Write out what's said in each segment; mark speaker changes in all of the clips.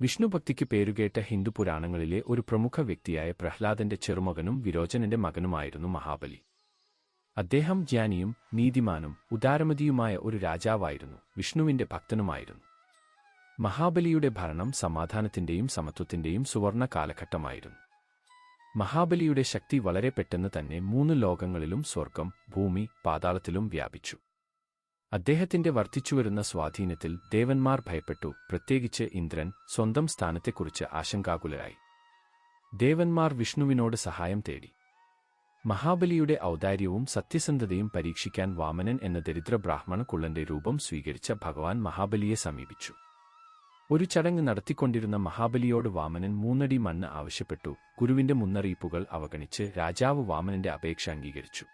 Speaker 1: വിഷ്ണുഭക്തിക്ക് പേരുകേട്ട ഹിന്ദു പുരാണങ്ങളിലെ ഒരു പ്രമുഖ വ്യക്തിയായ പ്രഹ്ലാദന്റെ ചെറുമകനും വിരോചനന്റെ മകനുമായിരുന്നു മഹാബലി. അദ്ദേഹം ജ്ഞാനിയും നീതിമാനും ഉദാരമതിയുമായ ഒരു രാജാവായിരുന്നു വിഷ്ണുവിന്റെ ഭക്തനുമായിരുന്നു. മഹാബലിയുടെ ഭരണം സമാധാനത്തിന്റെയും സമത്വത്തിന്റെയും സുവർണ കാലഘട്ടമായിരുന്നു. മഹാബലിയുടെ ശക്തി വളരെ പെട്ടെന്ന് തന്നെ മൂന്ന് ലോകങ്ങളിലും സ്വർഗം ഭൂമി പാതാളത്തിലും വ്യാപിച്ചു. അദ്ദേഹത്തിന്റെ വർദ്ധിച്ചുവരുന്ന സ്വാധീനത്തിൽ ദേവന്മാർ ഭയപ്പെട്ടു. പ്രത്യേകിച്ച് ഇന്ദ്രൻ സ്വന്തം സ്ഥാനത്തെക്കുറിച്ച് ആശങ്കാകുലരായി. ദേവന്മാർ വിഷ്ണുവിനോട് സഹായം തേടി. മഹാബലിയുടെ ഔദാര്യവും സത്യസന്ധതയും പരീക്ഷിക്കാൻ വാമനൻ എന്ന ദരിദ്ര ബ്രാഹ്മണ കുള്ളന്റെ രൂപം സ്വീകരിച്ച ഭഗവാൻ മഹാബലിയെ സമീപിച്ചു. ഒരു ചടങ്ങ് നടത്തിക്കൊണ്ടിരുന്ന മഹാബലിയോട് വാമനൻ മൂന്നടി മണ്ണ് ആവശ്യപ്പെട്ടു. ഗുരുവിന്റെ മുന്നറിയിപ്പുകൾ അവഗണിച്ച് രാജാവ് വാമനന്റെ അപേക്ഷ അംഗീകരിച്ചു.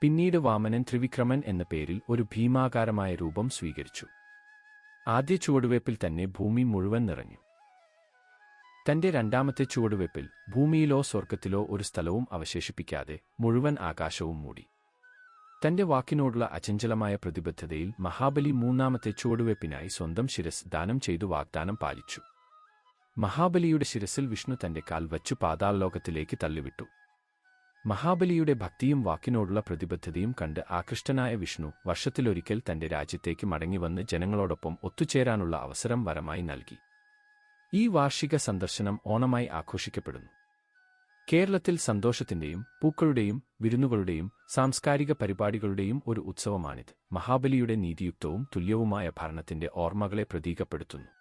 Speaker 1: പിന്നീട് വാമനൻ ത്രിവിക്രമൻ എന്ന പേരിൽ ഒരു ഭീമാകാരമായ രൂപം സ്വീകരിച്ചു. ആദ്യ ചുവടുവയ്പിൽ തന്നെ ഭൂമി മുഴുവൻ നിറഞ്ഞു. തന്റെ രണ്ടാമത്തെ ചുവടുവയ്പിൽ ഭൂമിയിലോ സ്വർഗത്തിലോ ഒരു സ്ഥലവും അവശേഷിപ്പിക്കാതെ മുഴുവൻ ആകാശവും മൂടി. തന്റെ വാക്കിനോടുള്ള അചഞ്ചലമായ പ്രതിബദ്ധതയിൽ മഹാബലി മൂന്നാമത്തെ ചുവടുവയ്പ്പിനായി സ്വന്തം ശിരസ് ദാനം ചെയ്തു വാഗ്ദാനം പാലിച്ചു. മഹാബലിയുടെ ശിരസിൽ വിഷ്ണു തന്റെ കാൽ വച്ചു പാതാളലോകത്തിലേക്ക് തള്ളിവിട്ടു. മഹാബലിയുടെ ഭക്തിയും വാക്കിനോടുള്ള പ്രതിബദ്ധതയും കണ്ട് ആകൃഷ്ടനായ വിഷ്ണു വർഷത്തിലൊരിക്കൽ തന്റെ രാജ്യത്തേക്ക് മടങ്ങിവന്ന് ജനങ്ങളോടൊപ്പം ഒത്തുചേരാനുള്ള അവസരം വരമായി നൽകി. ഈ വാർഷിക സന്ദർശനം ഓണമായി ആഘോഷിക്കപ്പെടുന്നു. കേരളത്തിൽ സന്തോഷത്തിന്റെയും പൂക്കളുടെയും വിരുന്നുകളുടെയും സാംസ്കാരിക പരിപാടികളുടെയും ഒരു ഉത്സവമാണിത്. മഹാബലിയുടെ നീതിയുക്തവും തുല്യവുമായ ഭരണത്തിന്റെ ഓർമ്മകളെ പ്രതീകപ്പെടുത്തുന്നു.